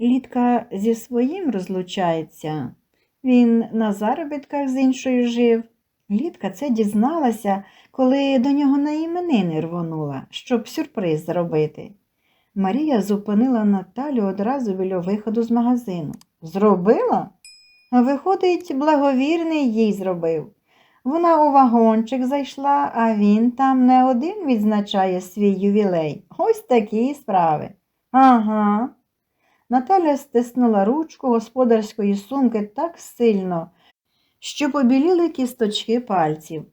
Літка зі своїм розлучається. Він на заробітках з іншою жив. Літка це дізналася, коли до нього на іменини рвонула, щоб сюрприз зробити. Марія зупинила Наталю одразу біля виходу з магазину. Зробила? Виходить, благовірний їй зробив. Вона у вагончик зайшла, а він там не один відзначає свій ювілей. Ось такі справи. Ага. Наталя стиснула ручку господарської сумки так сильно, що побіліли кісточки пальців.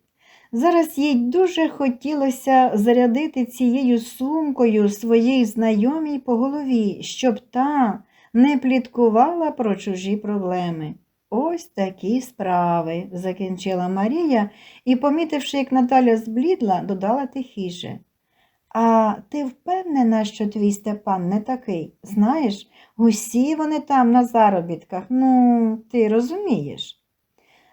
Зараз їй дуже хотілося зарядити цією сумкою своїй знайомій по голові, щоб та не пліткувала про чужі проблеми. Ось такі справи, закінчила Марія і, помітивши, як Наталя зблідла, додала тихіше. А ти впевнена, що твій Степан не такий? Знаєш, усі вони там на заробітках, ну, ти розумієш.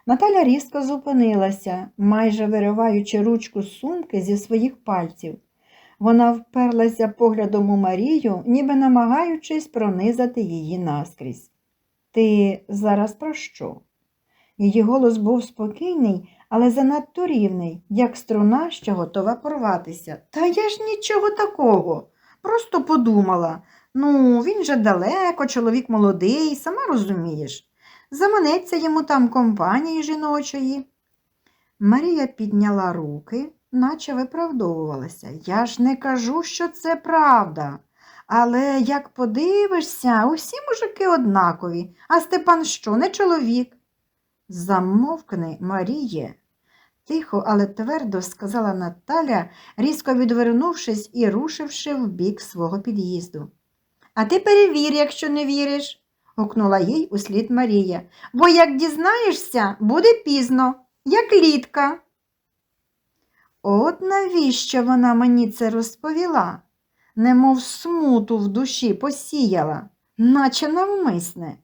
Наталя різко зупинилася, майже вириваючи ручку з сумки зі своїх пальців. Вона вперлася поглядом у Марію, ніби намагаючись пронизати її наскрізь. Ти зараз про що? Її голос був спокійний, але занадто рівний, як струна, що готова порватися. Та я ж нічого такого. Просто подумала. Ну, він же далеко, чоловік молодий, сама розумієш. Заманеться йому там компанії жіночої. Марія підняла руки, наче виправдовувалася. Я ж не кажу, що це правда. Але як подивишся, усі мужики однакові, а Степан що, не чоловік? Замовкни, Маріє, тихо, але твердо сказала Наталя, різко відвернувшись і рушивши в бік свого під'їзду. А ти перевір, якщо не віриш, гукнула їй услід Марія, бо як дізнаєшся, буде пізно, як літка. От навіщо вона мені це розповіла? Немов смуту в душі посіяла, наче навмисне.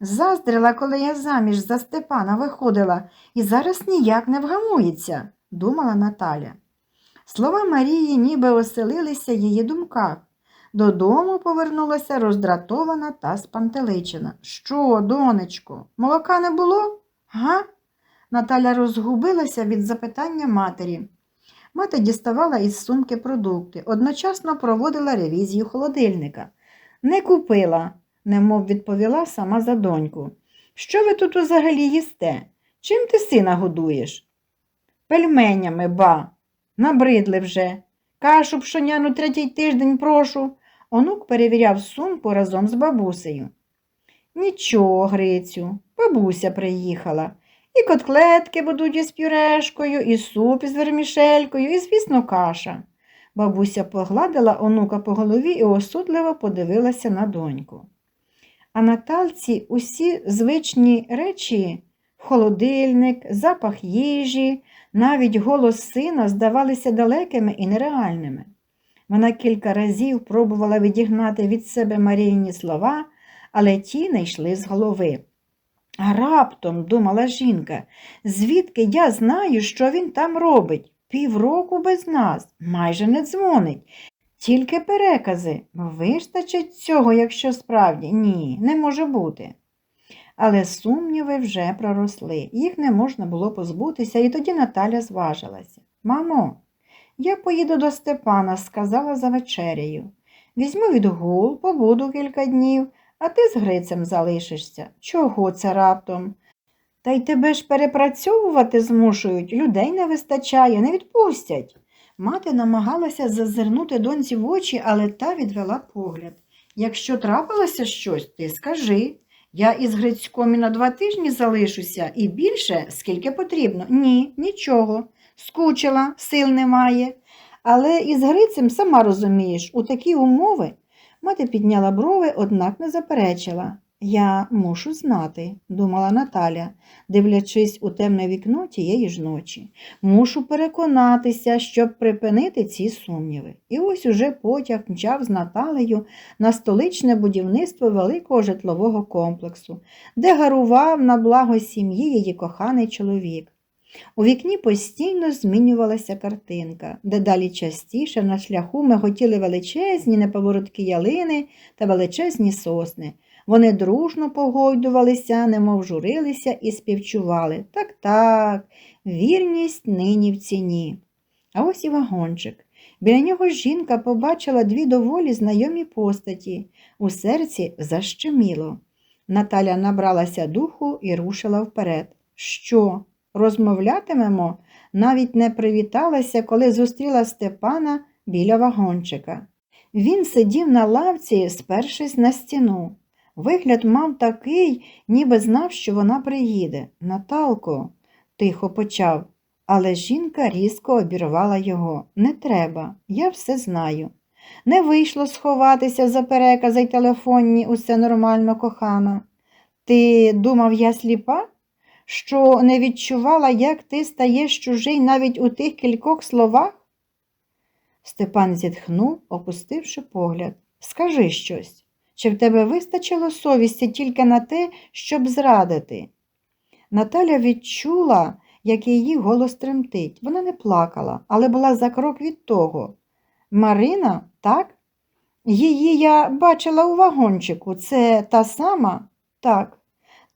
Заздрила, коли я заміж за Степана виходила, і зараз ніяк не вгамується, думала Наталя. Слова Марії ніби оселилися її думках. Додому повернулася роздратована та спантеличена. Що, донечко, молока не було? Га? Наталя розгубилася від запитання матері. Мати діставала із сумки продукти, одночасно проводила ревізію холодильника. Не купила, немов відповіла сама за доньку. Що ви тут взагалі їсте? Чим ти сина годуєш? Пельменями, ба. Набридли вже. Кашу пшоняну третій тиждень прошу. Онук перевіряв сумку разом з бабусею. Нічого, Грицю, бабуся приїхала. І котлетки будуть із пюрешкою, і суп із вермішелькою, і, звісно, каша. Бабуся погладила онука по голові і осудливо подивилася на доньку. А Наталці усі звичні речі холодильник, запах їжі, навіть голос сина здавалися далекими і нереальними. Вона кілька разів пробувала відігнати від себе Марійні слова, але ті не йшли з голови. А раптом, думала жінка, звідки я знаю, що він там робить? Півроку без нас, майже не дзвонить. Тільки перекази. Вистачить цього, якщо справді ні, не може бути. Але сумніви вже проросли, їх не можна було позбутися, і тоді Наталя зважилася. Мамо, я поїду до Степана, сказала за вечерею. Візьму відгул, побуду кілька днів, а ти з Грицем залишишся. Чого це раптом? Та й тебе ж перепрацьовувати змушують, людей не вистачає, не відпустять. Мати намагалася зазирнути доньці в очі, але та відвела погляд. Якщо трапилося щось, ти скажи. Я із Грицьком і на два тижні залишуся і більше, скільки потрібно. Ні, нічого. Скучила, сил немає. Але із Грицем, сама розумієш, у такі умови мати підняла брови, однак не заперечила. Я мушу знати, думала Наталя, дивлячись у темне вікно тієї ж ночі. Мушу переконатися, щоб припинити ці сумніви. І ось уже потяг мчав з Наталею на столичне будівництво великого житлового комплексу, де гарував на благо сім'ї її коханий чоловік. У вікні постійно змінювалася картинка, дедалі частіше на шляху миготіли величезні неповороткі ялини та величезні сосни. Вони дружно погойдувалися, немов журилися і співчували. Так, так, вірність нині в ціні. А ось і вагончик. Біля нього жінка побачила дві доволі знайомі постаті. У серці защеміло. Наталя набралася духу і рушила вперед. Що? Розмовлятимемо? Навіть не привіталася, коли зустріла Степана біля вагончика. Він сидів на лавці, спершись на стіну. Вигляд мав такий, ніби знав, що вона приїде. Наталко, тихо почав, але жінка різко обірвала його. Не треба, я все знаю. Не вийшло сховатися за перекази й телефонні, усе нормально, кохана. Ти думав, я сліпа? Що не відчувала, як ти стаєш чужий навіть у тих кількох словах? Степан зітхнув, опустивши погляд. Скажи щось. Чи в тебе вистачило совісті тільки на те, щоб зрадити? Наталя відчула, як її голос тремтить. Вона не плакала, але була за крок від того. Марина, так? Її я бачила у вагончику. Це та сама? Так.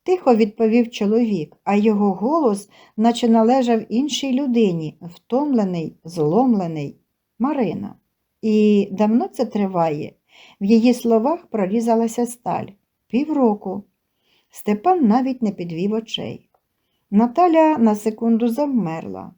Тихо відповів чоловік, а його голос, наче належав іншій людині, втомлений, зломлений. Марина. І давно це триває? В її словах прорізалася сталь. Півроку. Степан навіть не підвів очей. Наталя на секунду завмерла.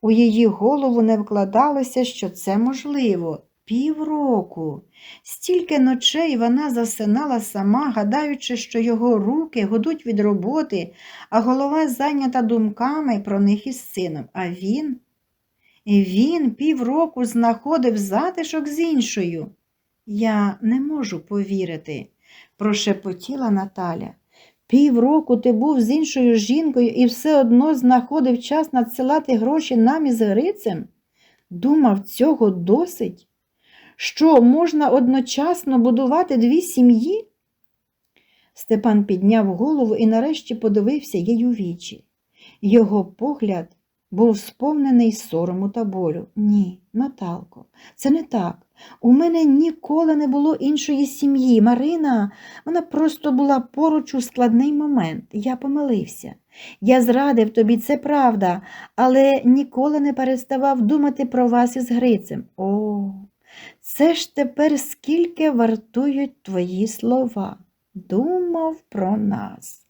У її голову не вкладалося, що це можливо. Півроку. Стільки ночей вона засинала сама, гадаючи, що його руки годуть від роботи, а голова зайнята думками про них із сином. А він? Він півроку знаходив затишок з іншою. Я не можу повірити, прошепотіла Наталя. Півроку ти був з іншою жінкою і все одно знаходив час надсилати гроші нам із Грицем? Думав, цього досить? Що можна одночасно будувати дві сім'ї? Степан підняв голову і нарешті подивився їй у вічі. Його погляд був сповнений сорому та болю. Ні, Наталко, це не так. У мене ніколи не було іншої сім'ї. Марина, вона просто була поруч у складний момент. Я помилився. Я зрадив тобі, це правда, але ніколи не переставав думати про вас із Грицем. О, це ж тепер скільки вартують твої слова. Думав про нас.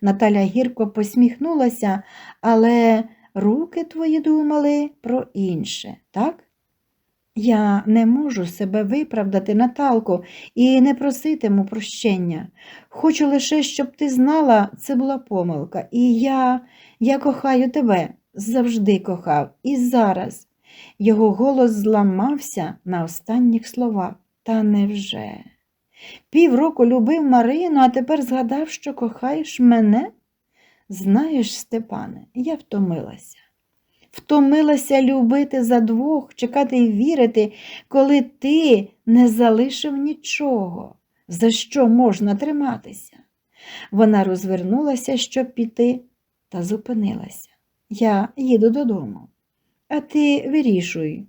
Наталя гірко посміхнулася, але руки твої думали про інше, так? Я не можу себе виправдати, Наталко, і не проситиму прощення. Хочу лише, щоб ти знала, це була помилка. І я, я кохаю тебе, завжди кохав, і зараз. Його голос зламався на останніх словах. Та невже? Півроку любив Марину, а тепер згадав, що кохаєш мене? Знаєш, Степане, я втомилася. Втомилася любити за двох, чекати і вірити, коли ти не залишив нічого, за що можна триматися. Вона розвернулася, щоб піти, та зупинилася. Я їду додому. А ти вирішуй,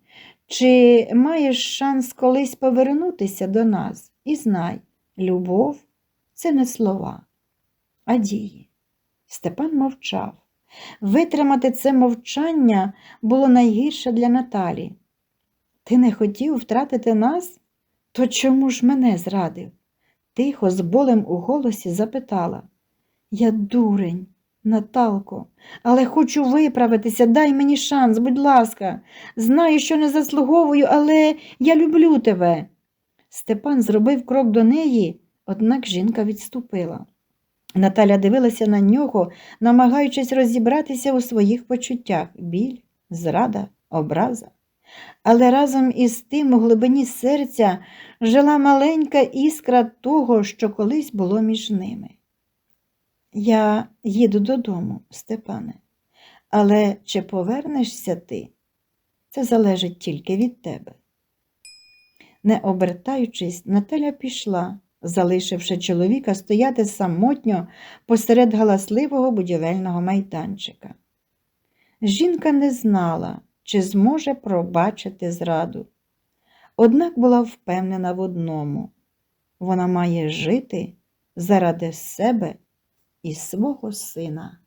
чи маєш шанс колись повернутися до нас і знай, любов це не слова, а дії. Степан мовчав. Витримати це мовчання було найгірше для Наталі. Ти не хотів втратити нас? То чому ж мене зрадив? Тихо, з болем у голосі запитала. Я дурень, Наталко, але хочу виправитися, дай мені шанс, будь ласка. Знаю, що не заслуговую, але я люблю тебе. Степан зробив крок до неї, однак жінка відступила. Наталя дивилася на нього, намагаючись розібратися у своїх почуттях біль, зрада, образа. Але разом із тим у глибині серця жила маленька іскра того, що колись було між ними. Я їду додому, Степане, але чи повернешся ти? Це залежить тільки від тебе. Не обертаючись, Наталя пішла, залишивши чоловіка стояти самотньо посеред галасливого будівельного майданчика. Жінка не знала, чи зможе пробачити зраду. Однак була впевнена в одному вона має жити заради себе і свого сина.